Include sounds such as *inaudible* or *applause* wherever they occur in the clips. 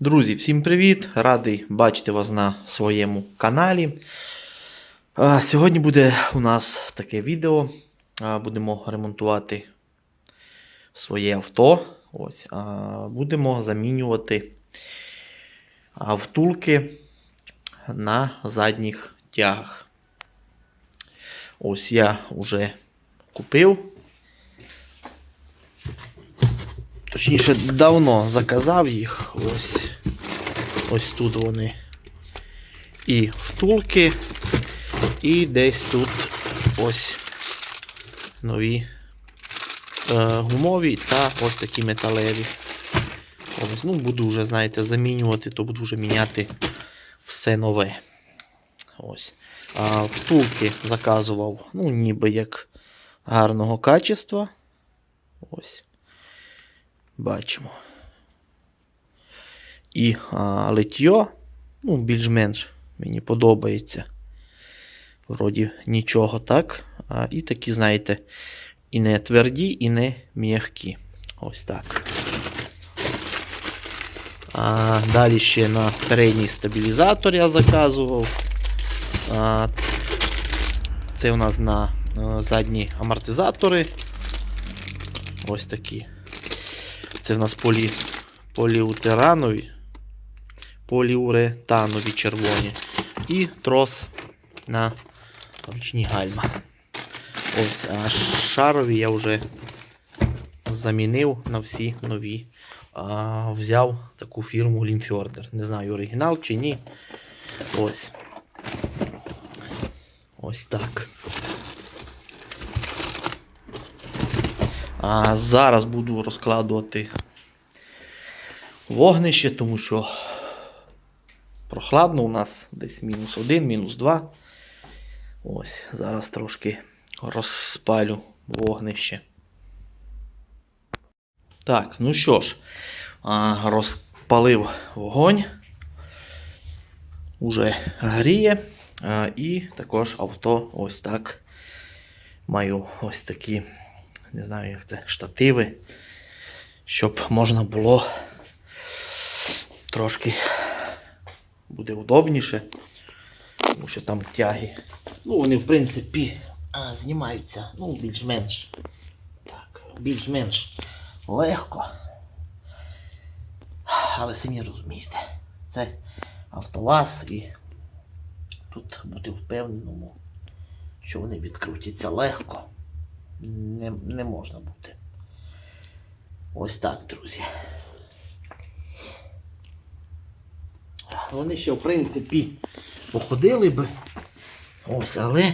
Друзі, всім привіт! Радий бачити вас на своєму каналі. Сьогодні буде у нас таке відео. Будемо ремонтувати своє авто. Ось, Будемо замінювати втулки на задніх тягах. Ось я вже купив. Точніше, давно заказав їх. Ось ось тут вони. І втулки, і десь тут ось нові е, гумові та ось такі металеві. Ось, ну, буду вже, знаєте, замінювати, то буду вже міняти все нове. Ось. А втулки заказував, ну, ніби як гарного качества. Ось. Бачимо. І а, литьо, ну, більш-менш мені подобається. Вроді нічого так. А, і такі, знаєте, і не тверді, і не м'які. Ось так. А, далі ще на передній стабілізатор я заказував. А, це у нас на а, задні амортизатори. Ось такі. Це в нас полі, поліутеранові, поліуретанові червоні. І трос на ручні гальма. Ось, а шарові я вже замінив на всі нові. А, взяв таку фірму Limfjorder. Не знаю, оригінал чи ні. Ось. Ось так. А зараз буду розкладувати вогнище, тому що прохладно у нас десь мінус один, мінус два. Ось, зараз трошки розпалю вогнище. Так, ну що ж, розпалив вогонь. Уже гріє. І також авто ось так. Маю ось такі не знаю, як це, штативи, щоб можна було трошки буде удобніше, тому що там тяги. Ну, вони, в принципі, знімаються, ну, більш-менш. Так, більш-менш легко. Але самі розумієте, це автоваз і тут бути впевненому, що вони відкрутяться легко не, не можна бути. Ось так, друзі. Вони ще, в принципі, походили би. Ось, але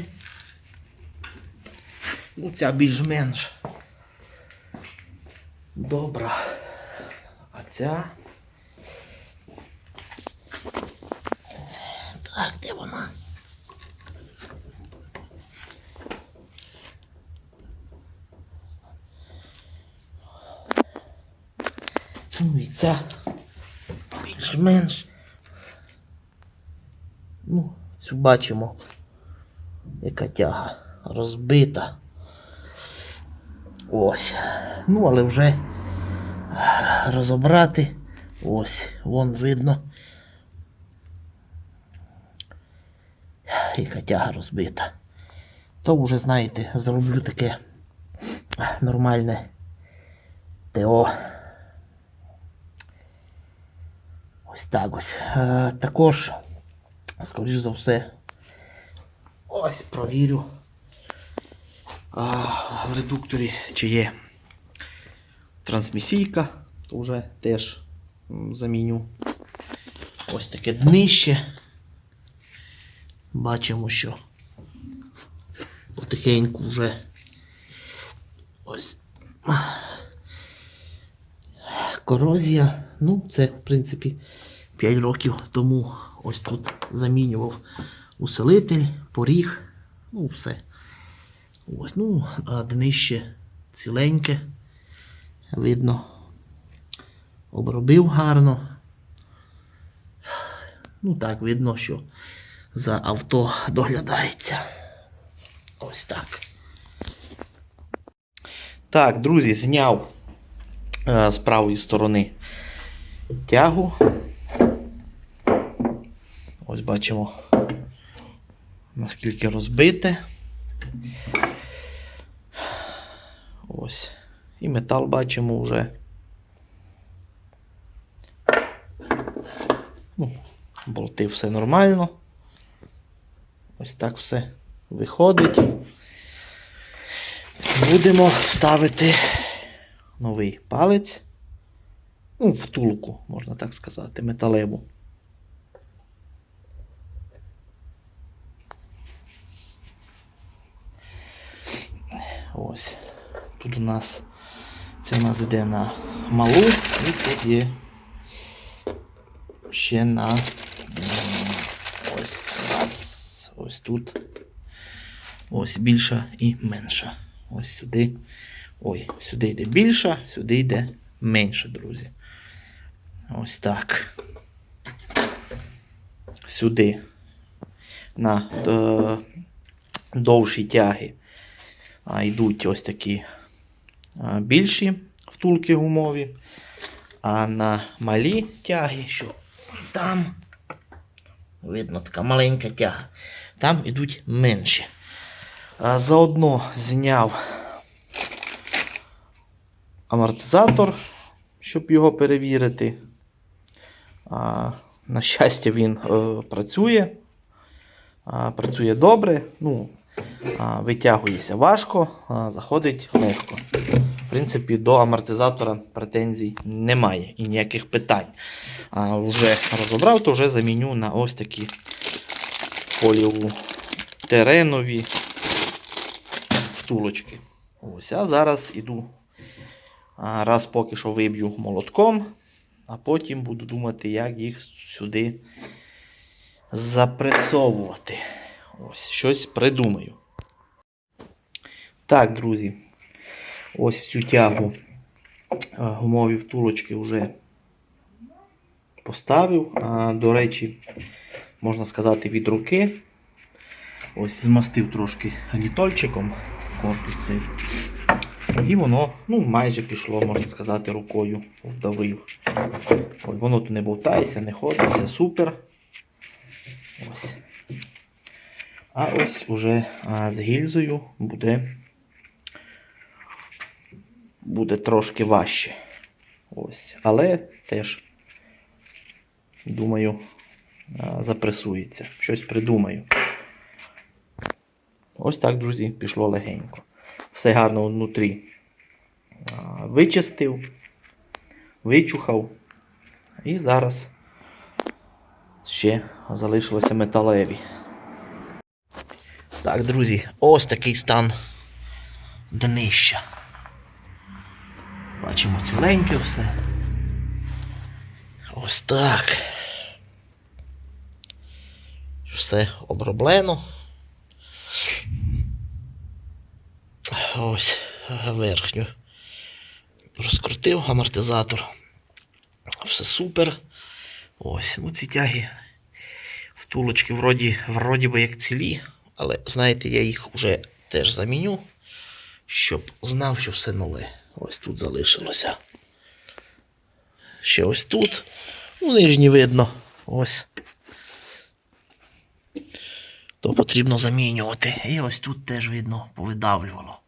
ну, ця більш-менш добра. А ця. Так, де вона? Ця більш-менш. Ну, цю бачимо, яка тяга розбита. Ось. Ну, але вже розібрати. Ось, вон видно. Яка тяга розбита. То вже, знаєте, зроблю таке нормальне ТО. Ось так ось. Е, також, скоріш за все, ось провірю а, в редукторі, чи є трансмісійка, то вже теж заміню. Ось таке днище. Бачимо, що потихеньку вже ось корозія. Ну, це, в принципі, 5 років тому ось тут замінював усилитель, поріг, ну, все. Ось, ну, а днище ціленьке. Видно, обробив гарно. Ну так, видно, що за авто доглядається. Ось так. Так, друзі, зняв з правої сторони тягу. Ось бачимо, наскільки розбите. Ось. І метал бачимо вже. Ну, болти все нормально. Ось так все виходить. Будемо ставити новий палець. Ну, втулку, можна так сказати, металеву. Ось. Тут у нас це у нас йде на малу і тут є ще на ось нас ось тут. Ось більша і менша. Ось сюди. Ой, сюди йде більша, сюди йде менше, друзі. Ось так. Сюди. На е, довші тяги а, йдуть ось такі а, більші втулки гумові. А на малі тяги, що там видно така маленька тяга. Там йдуть менші. А, заодно зняв амортизатор, щоб його перевірити. А, на щастя, він е, працює. А, працює добре. Ну, а, витягується важко, а, заходить легко. В принципі, до амортизатора претензій немає і ніяких питань. А, вже розібрав, то вже заміню на ось такі поліутеренові втулочки. Ось, а зараз іду. Раз поки що виб'ю молотком, а потім буду думати, як їх сюди запресовувати. Ось, щось придумаю. Так, друзі, ось цю тягу гумові втулочки вже поставив. А, до речі, можна сказати, від руки. Ось змастив трошки літольчиком корпус цей. І воно ну, майже пішло, можна сказати, рукою вдавив. Ось, воно тут не болтається, не ходить, все супер. Ось. А ось уже а, з гільзою буде, буде трошки важче. Ось. Але теж, думаю, а, запресується. Щось придумаю. Ось так, друзі, пішло легенько. Все гарно внутрі вичистив, вичухав. І зараз ще залишилося металеві. Так, друзі, ось такий стан днища. Бачимо ціленьке все. Ось так. Все оброблено. Ось верхню. Розкрутив амортизатор. Все супер. Ось, ну ці тяги. Втулочки вроді, вроді би як цілі, але знаєте, я їх вже теж заміню, щоб знав, що все нове. Ось тут залишилося. Ще ось тут. Ну, нижні видно. Ось. То потрібно замінювати. І ось тут теж видно повидавлювало.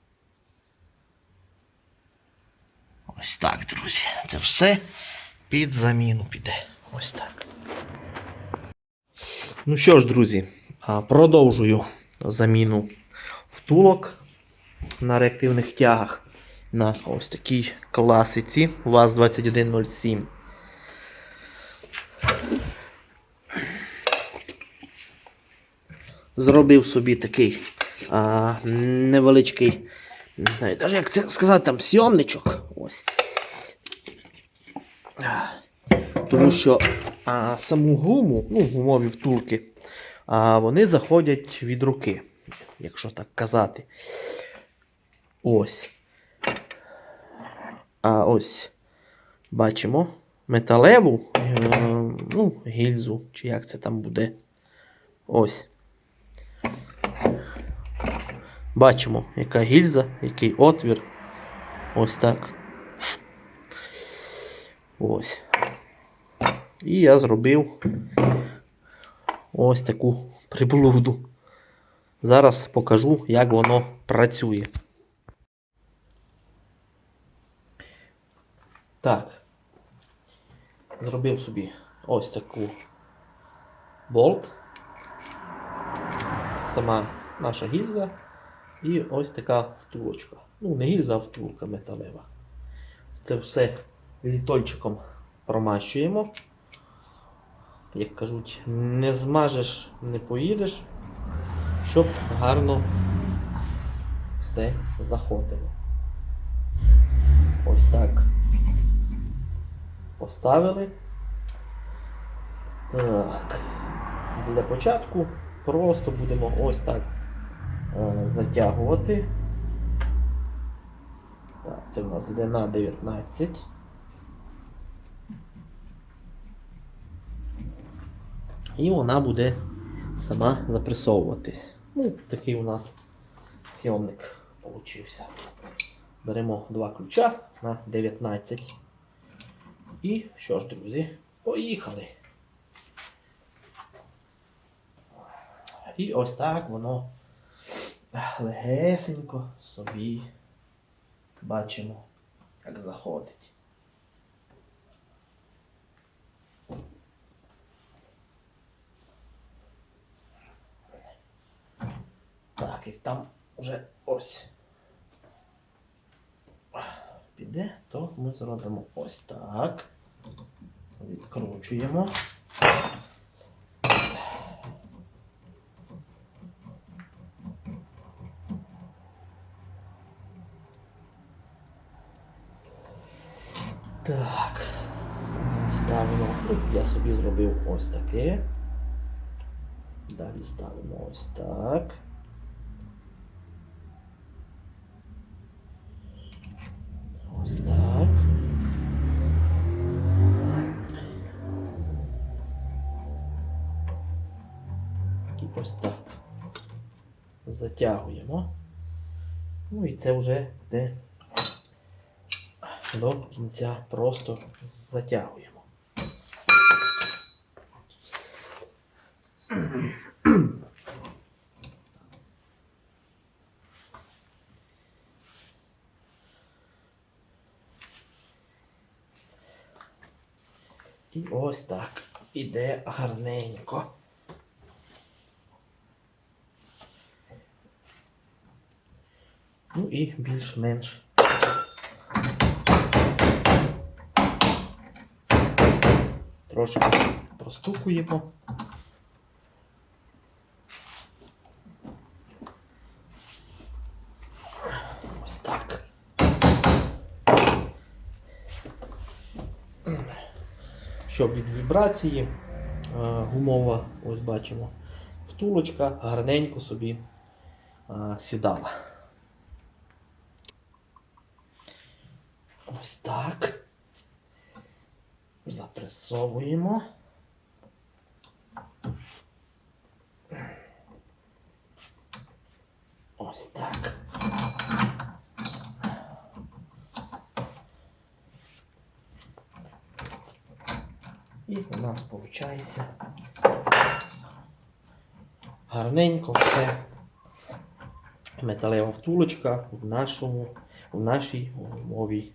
Ось так, друзі. Це все під заміну піде. Ось так. Ну що ж, друзі, продовжую заміну втулок на реактивних тягах на ось такій класиці ВАЗ-2107. Зробив собі такий а, невеличкий, не знаю, навіть як це сказати, там сйомничок. Ось. Тому що а, саму гуму, ну, гумові втулки, а, вони заходять від руки, якщо так казати. Ось. А ось бачимо металеву, е, ну, гільзу, чи як це там буде. Ось. Бачимо, яка гільза, який отвір. Ось так. Ось. І я зробив ось таку приблуду. Зараз покажу, як воно працює. Так. Зробив собі ось таку болт. Сама наша гільза. І ось така втулочка. Ну, не гільза, а втулка металева. Це все літольчиком промащуємо. Як кажуть, не змажеш, не поїдеш, щоб гарно все заходило. Ось так. Поставили. Так. Для початку просто будемо ось так затягувати. Так, це в нас йде на 19. І вона буде сама запресовуватись. Ну, такий у нас сйомник получився. Беремо два ключа на 19. І що ж, друзі, поїхали. І ось так воно легесенько собі бачимо, як заходить. Так, як там вже ось піде, то ми зробимо ось так. Відкручуємо. Так. Ставимо. Ну, я собі зробив ось таке. Далі ставимо ось так. Ось так. І ось так. Затягуємо. Ну і це вже йде до кінця просто затягуємо. І ось так іде гарненько. Ну і більш-менш трошки простукуємо. Ось так. Щоб від вібрації е, гумова, ось бачимо, втулочка гарненько собі е, сідала. Ось так. Запресовуємо. Ось так. І у нас виходить гарненько все. Металева втулочка в нашому, в нашій умові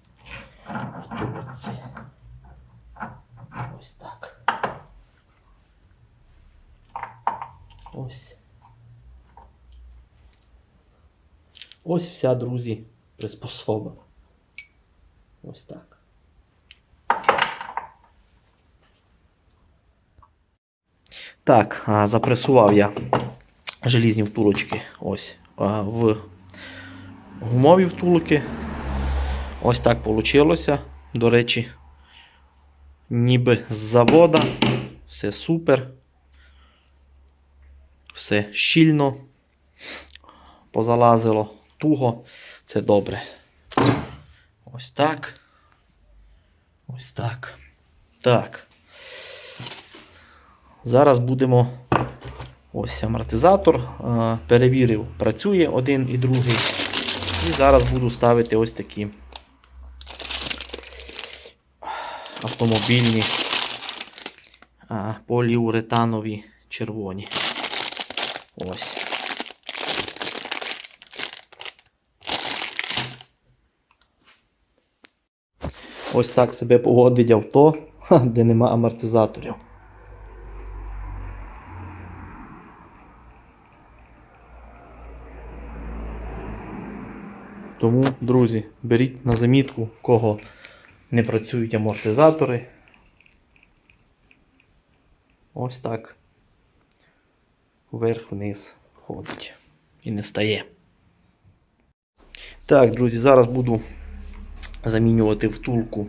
втулці. Ось так. Ось. Ось вся, друзі, приспособа. Ось так. Так, запресував я желізні втулочки ось в гумові втулки. Ось так вийшло. До речі, ніби з завода. Все супер. Все щільно. Позалазило туго. Це добре. Ось так. Ось так. Так. Зараз будемо. Ось амортизатор. Е, Перевірив, працює один і другий. І зараз буду ставити ось такі автомобільні поліуретанові червоні. Ось. Ось так себе поводить авто, *laughs* де нема амортизаторів. Тому, друзі, беріть на замітку, в кого не працюють амортизатори. Ось так. Вверх-вниз ходить і не стає. Так, друзі, зараз буду замінювати втулку.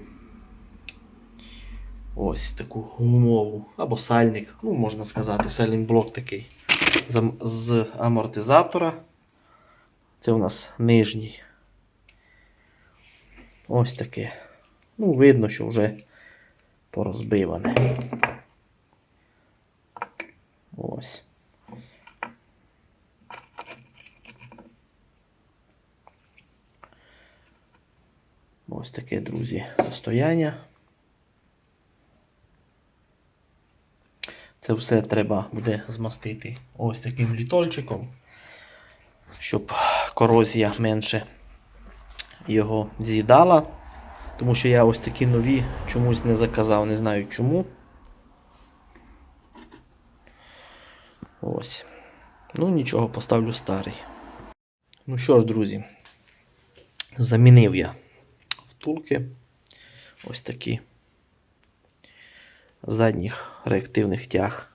Ось таку гумову або сальник, ну можна сказати, сальник блок такий з амортизатора. Це у нас нижній. Ось таке. Ну, видно, що вже порозбиване. Ось. Ось таке, друзі, состояння. Це все треба буде змастити ось таким літольчиком, щоб корозія менше його з'їдала. Тому що я ось такі нові чомусь не заказав, не знаю чому. Ось. Ну нічого, поставлю старий. Ну що ж, друзі, замінив я втулки. Ось такі задніх реактивних тяг.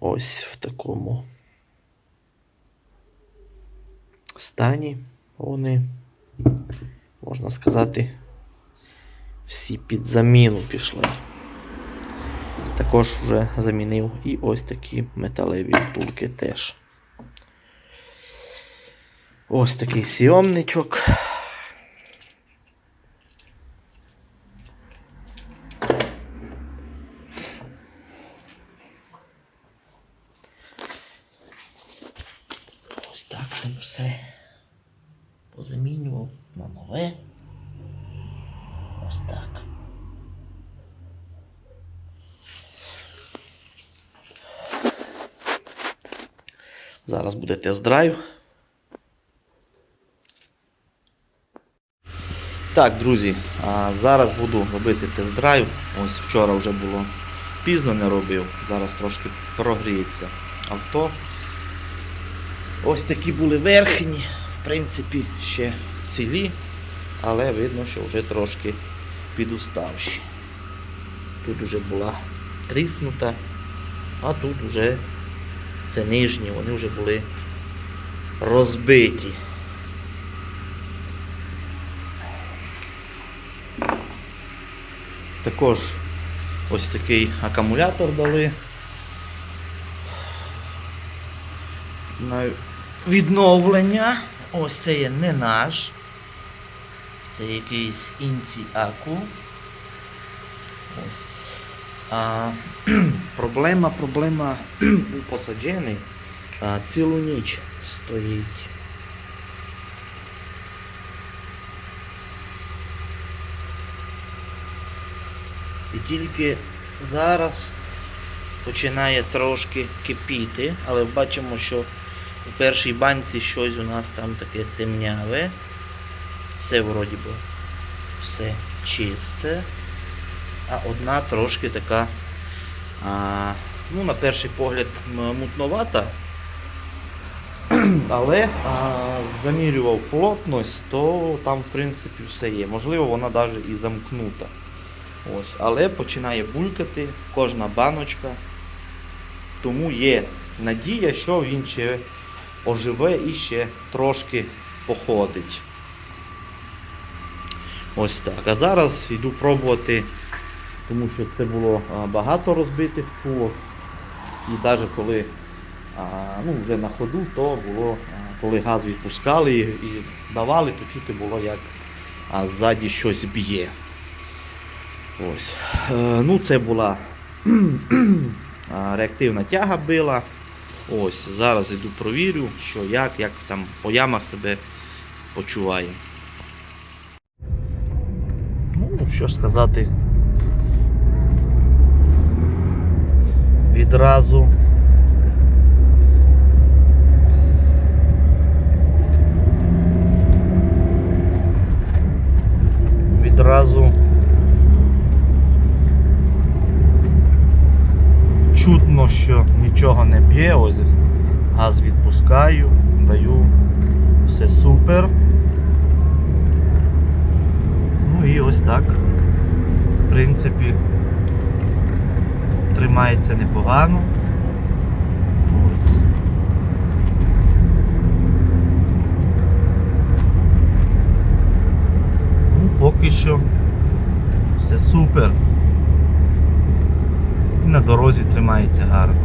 Ось в такому стані вони, можна сказати, всі під заміну пішли. Також вже замінив і ось такі металеві втулки теж. Ось такий сйомничок. Ось так там все позамінював на нове. Ось так. Зараз буде тест-драйв. Так, друзі, зараз буду робити тест-драйв. Ось вчора вже було пізно не робив. Зараз трошки прогріється авто. Ось такі були верхні, в принципі, ще цілі, але видно, що вже трошки підуставші. Тут вже була тріснута, а тут вже це нижні, вони вже були розбиті. Також ось такий акумулятор дали. На відновлення. Ось це є не наш. Це якийсь інці аку. Ось. А, *clears throat* проблема, проблема *clears throat* у посаджений. Цілу ніч стоїть. І тільки зараз починає трошки кипіти, але бачимо, що у першій банці щось у нас там таке темняве. Це вроді би все чисте. А одна трошки така, а, ну, на перший погляд, мутновата. Але а, замірював плотність, то там в принципі все є. Можливо, вона навіть і замкнута. Ось, але починає булькати кожна баночка. Тому є надія, що він ще оживе і ще трошки походить. Ось так. А зараз йду пробувати, тому що це було багато розбитих втулок. І навіть коли ну, вже на ходу, то було, коли газ відпускали і, давали, то чути було, як ззаді щось б'є. Ось. Е, ну, це була *clears throat* реактивна тяга била. Ось, зараз йду провірю, що як, як там по ямах себе почуває. Ну, що ж сказати. відразу. Відразу чутно, що нічого не б'є, ось газ відпускаю, даю все супер. Ну і ось так. В принципі, тримається непогано. Ось. Ну, поки що все супер. І на дорозі тримається гарно.